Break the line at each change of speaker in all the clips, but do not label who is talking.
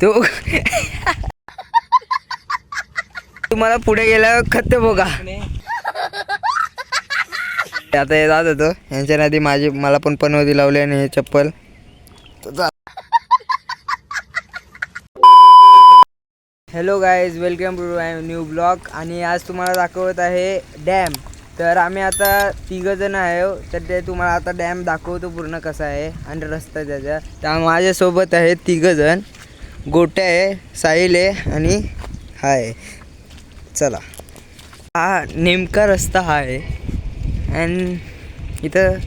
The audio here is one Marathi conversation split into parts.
तो तुम्हाला पुढे गेल्यावर खत बघा आता हे जात होतो. यांच्या आधी माझी मला पण पनवती लावली आणि हे चप्पल. Hello guys welcome to my new blog आणि आज तुम्हाला दाखवत आहे डॅम तर आम्ही आता तिघं जण आहे हो. तर ते तुम्हाला आता डॅम दाखवतो पूर्ण कसा आहे आणि रस्ता त्याचा. तर माझ्यासोबत आहे तिघं जण गोट्या आहे साहिल आहे आणि हा आहे चला. हा नेमका रस्ता हा आहे. अँड इथं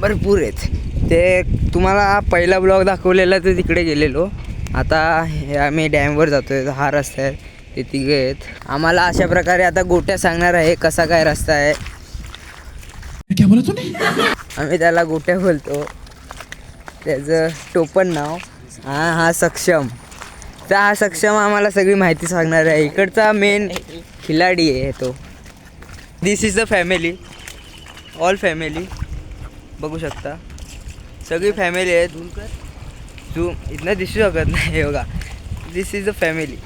भरपूर आहेत. ते तुम्हाला पहिला ब्लॉग दाखवलेला तर तिकडे गेलेलो. आता हे आम्ही डॅमवर जातो आहे हा रस्ता आहे. ते तिघे आहेत. आम्हाला अशा प्रकारे आता गोट्या सांगणार आहे कसा काय रस्ता आहे. आम्ही त्याला गोट्या बोलतो. त्याचं टोपण नाव. हा हा सक्षम. तर हा सक्षम आम्हाला सगळी माहिती सांगणार आहे. इकडचा मेन खिलाडी आहे तो. This is the family all family बघू शकता. सगळी फॅमिली आहे तू इथनं दिसू शकत नाही yoga this is the family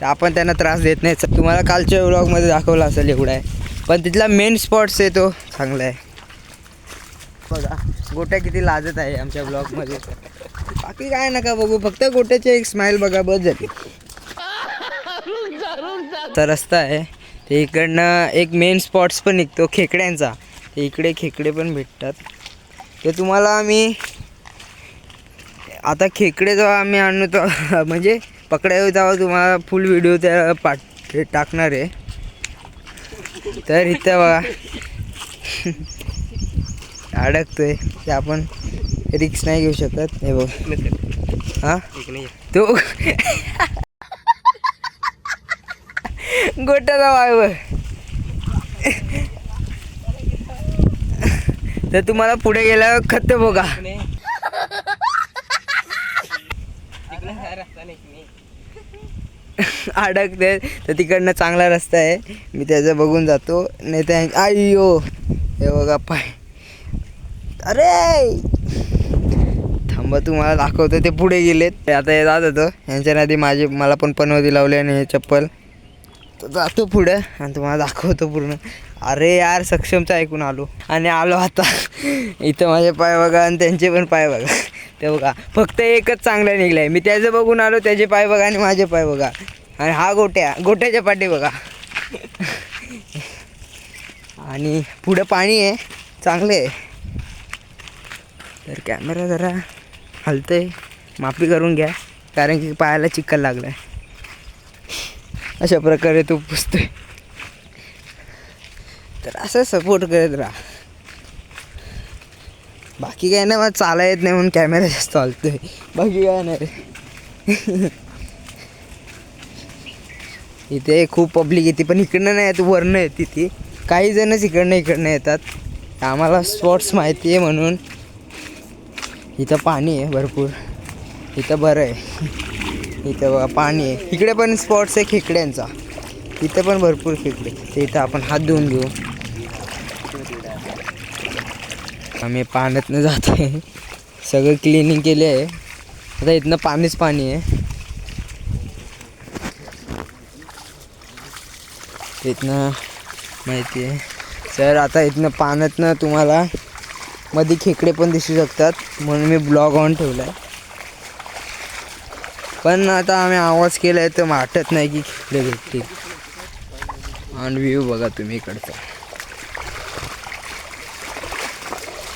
तर आपण त्यांना त्रास देत नाही. तुम्हाला कालच्या व्लॉगमध्ये दाखवला असेल एवढा आहे. पण तिथला मेन स्पॉट्स आहे तो. चांगला आहे. बघा गोट्या किती लाजत आहे आमच्या ब्लॉगमध्ये बाकी काय नका बघू फक्त गोट्याची एक स्माईल बघा बस जाते तर रस्ता आहे. ते इकडनं एक मेन स्पॉट्स पण निघतो खेकड्यांचा. ते इकडे खेकडे पण भेटतात. ते तुम्हाला आम्ही आता खेकडे जेव्हा आम्ही आणू तेव्हा म्हणजे पकडायला तेव्हा तुम्हाला फुल व्हिडिओ त्या पाठ टाकणार आहे. तर इथं बघा. अडकतोय ते आपण रिक्स नाही घेऊ शकत. हे बघ. हा? तो गोट्याचा वायवर तर तुम्हाला पुढे गेल्यावर खत बघा अडकते तर तिकडनं चांगला रस्ता आहे. मी त्याचं बघून जातो. नाही तर आयो हे बघा पाय. अरे! थांबा तुम्हाला दाखवतो ते पुढे गेलेत. आता हे जात होतं. यांच्या आधी माझी मला पण पनवती लावली आणि हे चप्पल. तर जातो पुढं आणि तुम्हाला दाखवतो पूर्ण. अरे यार सक्षमचं ऐकून आलो. आणि आलो आता. इथं माझे पाय बघा आणि त्यांचे पण पाय बघा. ते बघा फक्त एकच चांगला निघला आहे मी त्याचं बघून आलो त्याचे पाय बघा आणि माझे पाय बघा. आणि हा गोट्या गोट्याच्या पाठी बघा. आणि पुढं पाणी आहे. चांगले आहे. तर कॅमेरा जरा हलतंय. माफी करून घ्या कारण की पायाला चिखल लागला आहे अशा प्रकारे तो पुसतोय. तर असं सपोर्ट करत राहा. बाकी काय नाही मला चाला येत नाही म्हणून कॅमेरा जास्त चालतोय बाकी काय नाही रे. इथे खूप पब्लिक येते पण इकडनं नाही येत वरनं येते ती. काही जणच इकडनं इकडनं येतात. आम्हाला स्पॉट्स माहिती आहे म्हणून. इथं पाणी आहे भरपूर. इथं बरं आहे. इथं बघा पाणी आहे. इकडे पण स्पॉट्स आहे खेकड्यांचा. इथं पण भरपूर खेकडे ते इथं आपण हात धुवून घेऊ. आम्ही पाण्यातनं आहे सगळं क्लिनिंग केले आहे आता इथनं पाणीच पाणी आहे. इथनं माहिती आहे. सर आता इथनं पाण्यातनं तुम्हाला मध्ये खेकडे पण दिसू शकतात. म्हणून मी ब्लॉग ऑन ठेवला आहे पण आता आम्ही आवाज केला आहे तर वाटत नाही की खेकडे भेटतील. आणि व्ह्यू बघा तुम्ही इकडचा.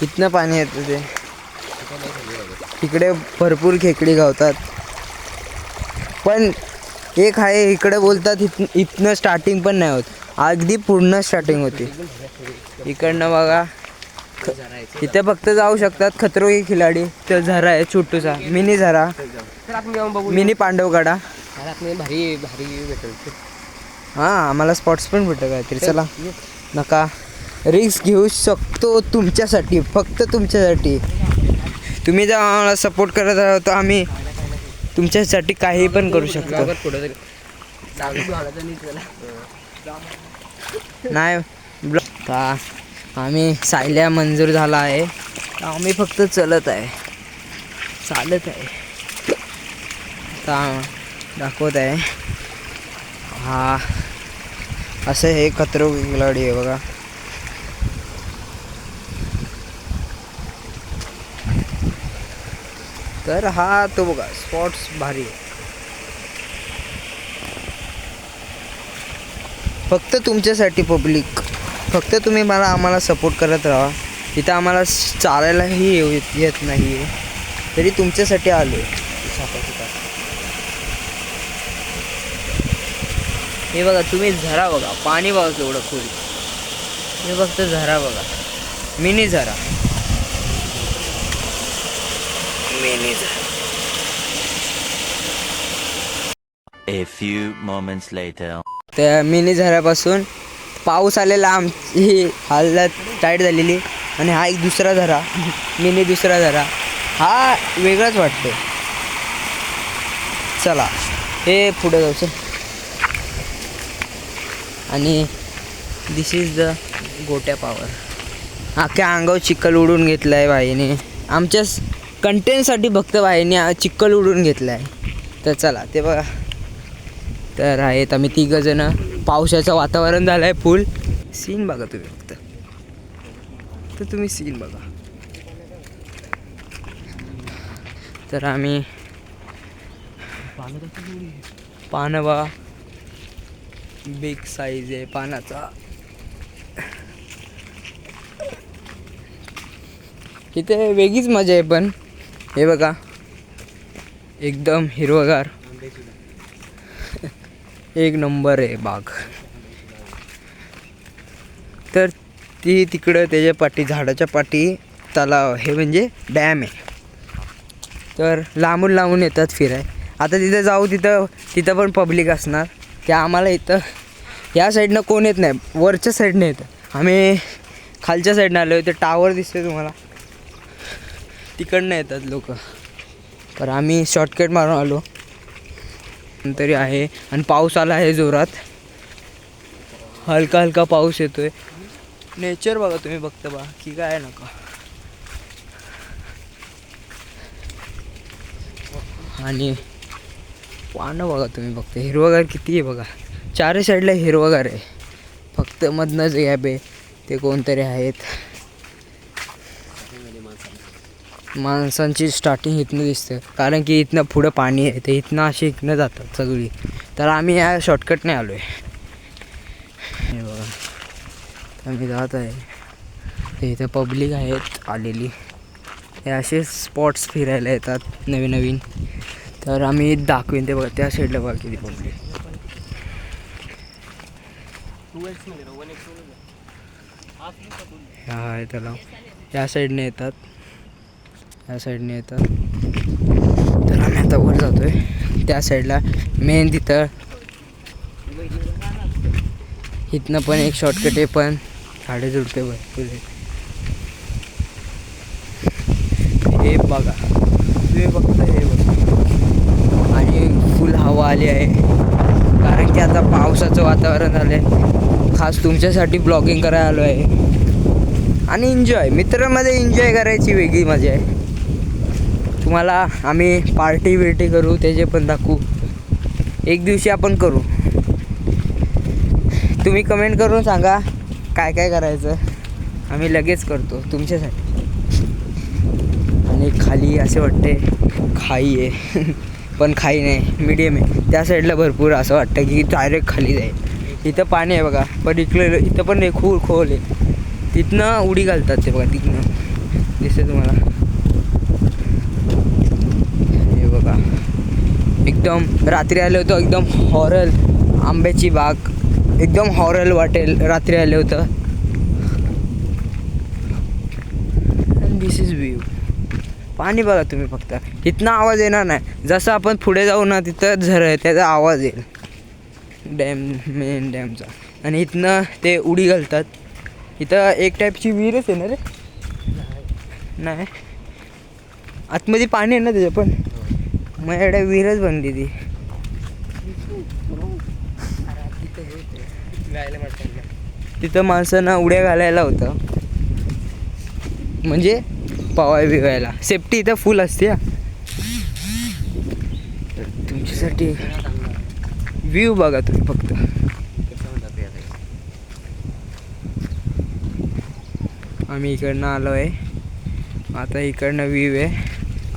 इथनं पाणी येतं ते. इकडे भरपूर खेकडी गावतात. पण एक आहे इकडे बोलतात इथ इथनं स्टार्टिंग पण नाही होत. अगदी पूर्ण स्टार्टिंग होती. इकडनं बघा. इथे फक्त जाऊ शकतात खतरोगी खिलाडी. तो झरा आहे छोटूचा मिनी झरा. मिनी पांडवगडा.
भारी भारी भेटेल
हां आम्हाला स्पॉट्स पण भेटत काहीतरी. चला. नका. रिक्स घेऊ शकतो तुमच्यासाठी. फक्त तुमच्यासाठी. तुम्ही जर आम्हाला सपोर्ट करत आहात तर आम्ही तुमच्यासाठी काही पण करू शकतो. नाही. का? आम्ही सायल्या मंजूर झाला आहे. तर आम्ही फक्त चलत आहे. चालत आहे. दाखवत आहे. हा. असं हे कत्रो खिलाडी आहे बघा. तर हा तो बघा स्पॉट्स भारी आहे. फक्त तुमच्यासाठी पब्लिक फक्त तुम्ही मला आम्हाला सपोर्ट करत राहा. इथं आम्हाला चालायलाही येऊ येत नाही आहे तरी तुमच्यासाठी आलो हे बघा तुम्ही झरा बघा. पाणी बघा केवढं खोल. हे फक्त झरा बघा. मिनी झरा. मिनी झरा.
A few moments later.
त्या मिनी झऱ्यापासून पाऊस आलेला आमची हालत टाईट झालेली. आणि हा एक दुसरा झरा मिनी दुसरा झरा हा वेगळाच वाटतो चला हे पुढे जाऊ सर आणि दिस इज द गोट्या पावर अख्ख्या अंगावर चिखल उडून घेतला आहे बाईने आमच्या कंटेंटसाठी फक्त बाईने चिखल उडून घेतला आहे तर चला ते बघा. तर आहेत आम्ही तिघंजणं. पावसाचं वातावरण झालं आहे फुल. सीन बघा तुम्ही फक्त. तर तुम्ही सीन बघा. तर आम्ही पानं बघा बिग साईज आहे पानाचा. इथे वेगळीच मजा आहे पण. हे बघा. एकदम हिरवगार. एक नंबर आहे बाग तर ती तिकडं त्याच्या पाठी झाडाच्या पाठी तलाव हे म्हणजे डॅम आहे. तर लांबून लांबून येतात फिराय. आता तिथं जाऊ तिथं तिथं पण पब्लिक असणार. त्या आम्हाला इथं या साईडनं कोण येत नाही. वरच्या साईडनं येतं. आम्ही खालच्या साईडनं आलो इथं टावर दिसते तुम्हाला. तिकडनं येतात लोक. तर आम्ही शॉर्टकट मारून आलो. तरी आहे. आणि पाऊस आला आहे जोरात. हलका हलका पाऊस येतोय. नेचर बघा तुम्ही बघता बा की काय नका. आणि पानं बघा तुम्ही फक्त. हिरवगार किती आहे बघा. चारही साईडला हिरवगार आहे. फक्त मधनंच गॅप आहे. ते कोणतरी आहेत. माणसांची स्टार्टिंग इथनं दिसतं. कारण की इथनं पुढं पाणी आहे ते इथनं अशी इथनं जातात सगळी. तर आम्ही या शॉर्टकटने आलो आहे बघा. आम्ही जात आहे. ते इथं पब्लिक आहेत आलेली. हे असे स्पॉट्स फिरायला येतात नवीन नवीन. तर आम्ही दाखवीन ते बघा त्या साईडला बघा किती पब्लिक हा आहे त्याला या साईडने येतात. ह्या साईडने येतात. तर आम्ही आता वर आहे त्या साईडला मेन तिथं इथनं पण एक शॉर्टकट आहे पण झाडे झुडपे भरपूर आहे हे बघा. तुम्ही बघताय हे बघा. आणि फुल हवा आली आहे. कारण की आता पावसाचं वातावरण झालं आहे खास तुमच्यासाठी ब्लॉगिंग करायला आलो आहे आणि एन्जॉय मित्रांमध्ये एन्जॉय करायची वेगळी मजा आहे. तुम्हाला आम्ही पार्टी विर्टी करू त्याचे पण दाखवू. एक दिवशी आपण करू. तुम्ही कमेंट करून सांगा काय काय करायचं. आम्ही लगेच करतो तुमच्यासाठी. आणि खाली असे वाटते खाई आहे. पण खाई नाही मिडियम आहे. त्या साईडला भरपूर असं वाटतं की डायरेक्ट खाली जाईल. इथं पाणी आहे बघा पण इकडे इथं पण नाही खूप खोल आहे. तिथनं उडी घालतात ते बघा तिथनं. दिसते तुम्हाला हे बघा एकदम रात्री आलं होतं एकदम हॉरल आंब्याची बाग एकदम हॉरल वाटेल रात्री आलं होतं. दिस इज व्ह्यू पाणी बघा तुम्ही फक्त. इथनं आवाज येणार नाही. जसं आपण पुढे जाऊ ना तिथं झर आहे त्याचा आवाज येईल. डॅम मेन डॅमचा आणि इथनं ते उडी घालतात. इथं एक टाईपची विहीरच आहे ना रे? नाही. आतमध्ये पाणी आहे ना त्याचं पण? मग विहीरच बनली ती. तिथं माणसांना उड्या घालायला होतं. म्हणजे पावाय बिवायला. सेफ्टी इथं फुल असते तुमच्यासाठी व्ह्यू बघा तुम्ही फक्त. आम्ही इकडनं आलो आहे आता इकडनं व्ह्यू आहे.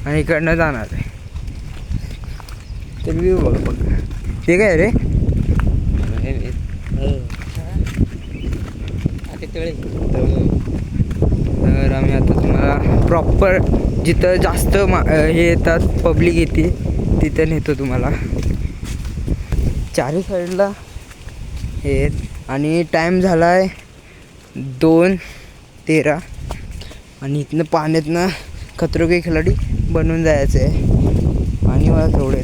आणि इकडनं जाणार आहे. तर व्ह्यू बघा बघा. ते काय रे? तर आम्ही आता तुम्हाला प्रॉपर जिथं जास्त मा हे येतात पब्लिक येते तिथं नेतो तुम्हाला. चारही साईडला हे आणि टाईम झाला आहे दोन तेरा. आणि इथनं पाण्यातनं खतरो के खिलाडी बनून जायचं आहे पाणी मला तेवढं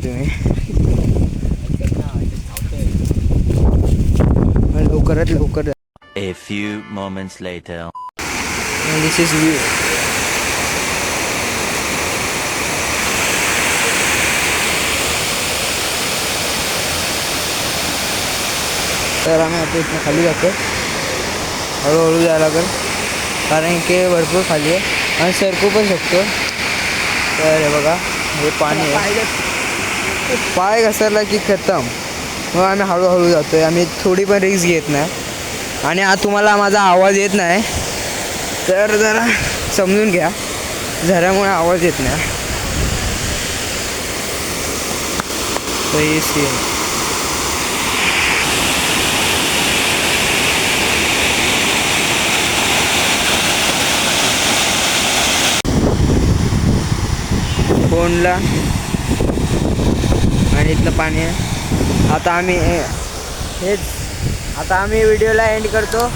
आहे तुम्ही लवकरात लवकर
A few moments later.
This is view तर आम्ही आता इथनं खाली जातो हळूहळू जायला लागेल कारण की भरपूर खाली आहे आणि सरकू पण शकतो तर हे बघा हे। पाणी आहे पाय घसरला की खतम। मग आम्ही हळूहळू जातो आहे आम्ही थोडी पण रिस्क घेत नाही. आणि आज तुम्हाला माझा आवाज येत नाही. तर जरा समजून घ्या. झऱ्यामुळे आवाज येत नाही. तर फोनला आणि इथलं पाणी आहे. आता आम्ही हे- हेच. आता आम्ही व्हिडिओला एंड करतो.